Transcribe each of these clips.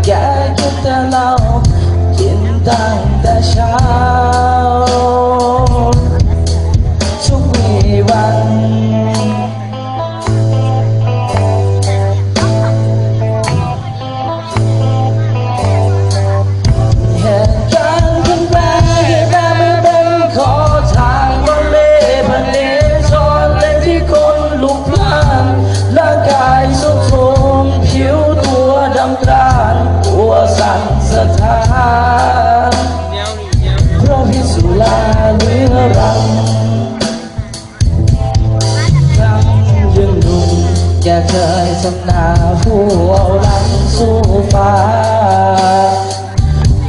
Gagit na lang Kintang dasya จะเคยสำนาผู้เอาหลังสู้ฟ้า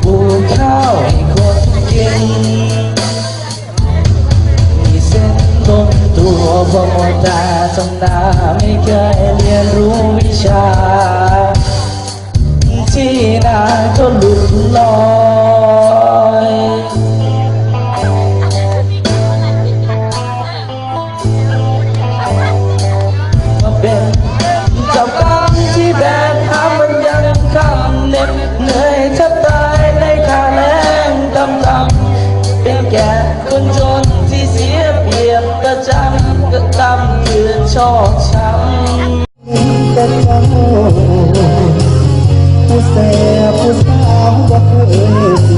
ปลูเข้าให้คนกิน มีเส้นตนตัวบ่หมดตาสมนาไม่เคยเรียนรู้วิชา ที่นาก็หลุดลอย ชอบช้ำแต่เจ้าผู้แสบผู้สาวว่าเคยสิ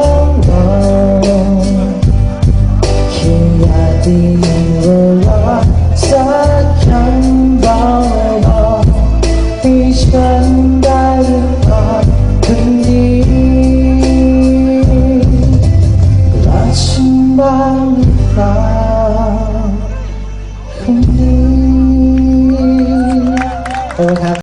บ้างหรือเปล่าคนนี้โอ้ครับ